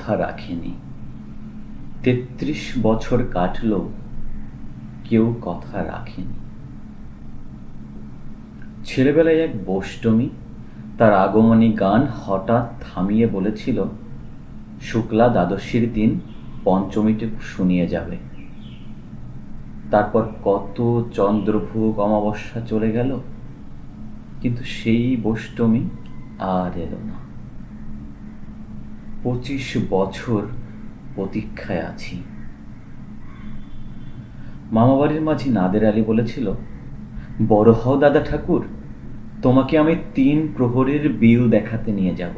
কথা রাখেনি। তেত্রিশ বছর কাটল, কেউ কথা রাখেনি। ছেলেবেলায় এক বষ্টমী তার আগমনী গান হঠাৎ থামিয়ে বলেছিল, শুক্লা দ্বাদশীর দিন পঞ্চমীটুকু শুনিয়ে যাবে। তারপর কত চন্দ্রভোগ অমাবস্যা চলে গেল, কিন্তু সেই বষ্টমী আর এলো না। পঁচিশ বছর প্রতীক্ষায় আছি। মামাবাড়ির মাঝি নাদের আলী বলেছিল, বড় হও দাদা ঠাকুর, তোমাকে আমি তিন প্রহরের বিল দেখাতে নিয়ে যাব।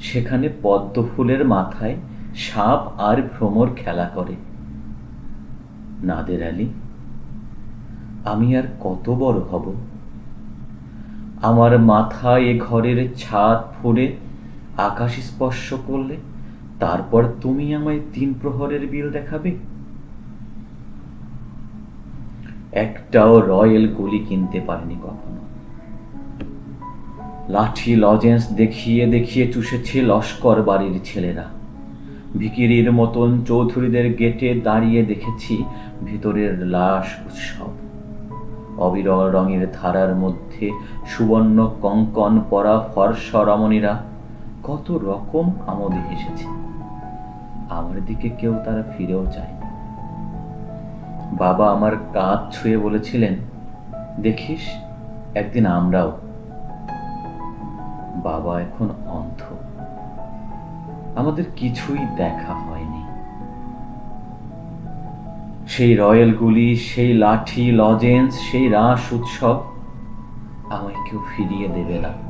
সেখানে পদ্ম ফুলের মাথায় সাপ আর ভ্রমর খেলা করে। নাদের আলী, আমি আর কত বড় হব? আমার মাথা এ ঘরের ছাদ ফুড়ে আকাশ স্পর্শ করলে, তারপর তুমি আমায় তিন প্রহরের বিল দেখাবে। একটাও রয়্যাল গুলি কিনতে পারেনি কখনো। লাঠি, লজেন্স দেখিয়ে দেখিয়ে চুষেছে লস্কর বাড়ির ছেলেরা। ভিকিরির মতন চৌধুরীদের গেটে দাঁড়িয়ে দেখেছি ভিতরের লাশ উৎসব। অবিরল রঙের ধারার মধ্যে সুবর্ণ কঙ্কন পরা ফর্সা রমণীরা কত রকম আমোদে হেসেছে আমার দিকে কেউ তারা ফিরেও চায় বাবা আমার কাঁধ ছুঁয়ে বলেছিলেন, দেখিস, একদিন আমরাও। বাবা এখন অন্ধ। আমাদের কিছুই দেখা হয়নি। সেই রয়্যালগুলি সেই লাঠি, লজেন্স, সেই রাস, উৎসব আমায় কেউ ফিরিয়ে দেবে না।